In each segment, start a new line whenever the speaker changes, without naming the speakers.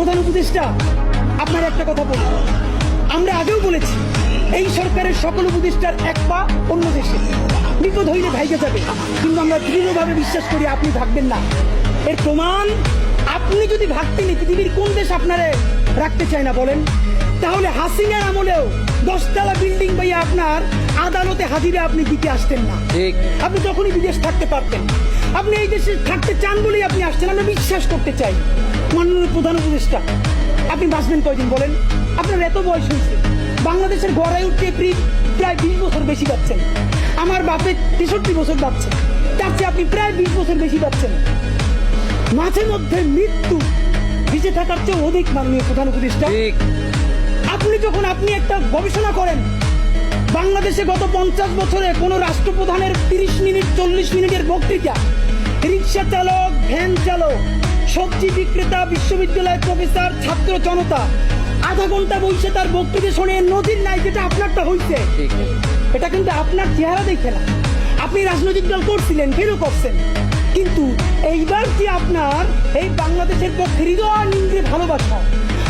প্রধান উপদেষ্টা আপনার একটা কথা বলি। আমরা আগেও বলেছি এই সরকারের সকল উপদেষ্টার এক পা অন্য দেশে। বিপদ হইলে ভাইকে যাবে কিন্তু আমরা দৃঢ়ভাবে বিশ্বাস করি আপনি ভাববেন না। এর প্রমাণ আপনি যদি ভাবতেন পৃথিবীর কোন দেশ আপনারে রাখতে চায় না বলেন? তাহলে হাসিনার আমলেও দশতলা বিল্ডিং পাইয়া আপনার আদালতে হাজিরে আপনি দিতে আসতেন না। আপনি যখনই বিদেশ থাকতে পারতেন। আপনি এই দেশে থাকতে চান বলেই আপনি আসছেন আমরা বিশ্বাস করতে চাই। মাননীয় প্রধান উপদেষ্টা আপনি বাঁচবেন কয়দিন বলেন? আপনার এত বয়স হয়েছে বাংলাদেশের গড়ায় উঠতে প্রি- প্রায় বিশ বছর বেশি পাচ্ছেন আমার বাপের তেষট্টি বছর পাচ্ছে তার চেয়ে আপনি প্রায় বিশ বছর বেশি পাচ্ছেন মাঝে মধ্যে মৃত্যু বেঁচে থাকার চেয়ে অধিক মাননীয় প্রধান উপদেষ্টা। আপনি যখন আপনি একটা গবেষণা করেন বাংলাদেশে গত পঞ্চাশ বছরে কোনো রাষ্ট্রপ্রধানের তিরিশ মিনিট চল্লিশ মিনিটের বক্তৃতা। রিক্সা চালক ভ্যান চালক সবজি বিক্রেতা বিশ্ববিদ্যালয়ের প্রফেসর ছাত্র জনতা আধা ঘণ্টা বসে তার বক্তৃতা শুনে নদীর নাই যেটা আপনারটা হইছে। এটা কিন্তু আপনার চেহারা দেখে না। আপনি রাজনৈতিক দল করছিলেন কেন করছেন? কিন্তু এইবার যে আপনার এই বাংলাদেশের পক্ষে হৃদয় নিন্দে ভালোবাসা?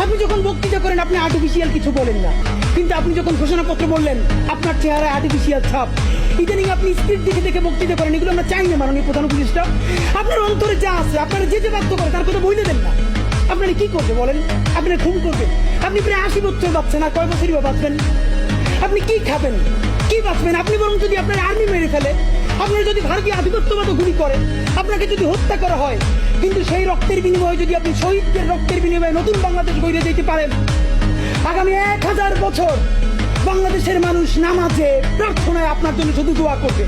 আপনি যখন বক্তৃতা করেন, আপনি আর্টিফিশিয়াল কিছু বলেন না। কিন্তু আপনি যখন ঘোষণাপত্র বললেন, আপনার চেহারা আর্টিফিশিয়াল ছাপ। ইদানিং আপনি স্ক্রিপ্ট দেখে দেখে বক্তৃতা করেন, এগুলো আমরা চাই না মাননীয় প্রধান উপদেষ্টা। আপনার অন্তরে যা আছে, আপনারা যে যে বাধ্য করে তার কথা বইলে দেন না। আপনারা কি করবে বলেন? আপনারা খুন করবেন। আপনি প্রায় আশি বছর বাঁচছেন, আর কয় বছরই বাঁচবেন? আপনি কি খাবেন? কি বাঁচবেন? আপনি বরং যদি আপনার আর্মি মেরে ফেলে আপনার যদি ভারতীয় আধিপত্যবাদ গুলি করে, আপনাকে যদি হত্যা করা হয়, কিন্তু সেই রক্তের বিনিময়ে যদি আপনি শহীদদের রক্তের বিনিময়ে নতুন বাংলাদেশ গড়ে যেতে পারেন, আগামী এক হাজার বছর বাংলাদেশের মানুষ নামাজে প্রার্থনায় আপনার জন্য শুধু দোয়া করবে।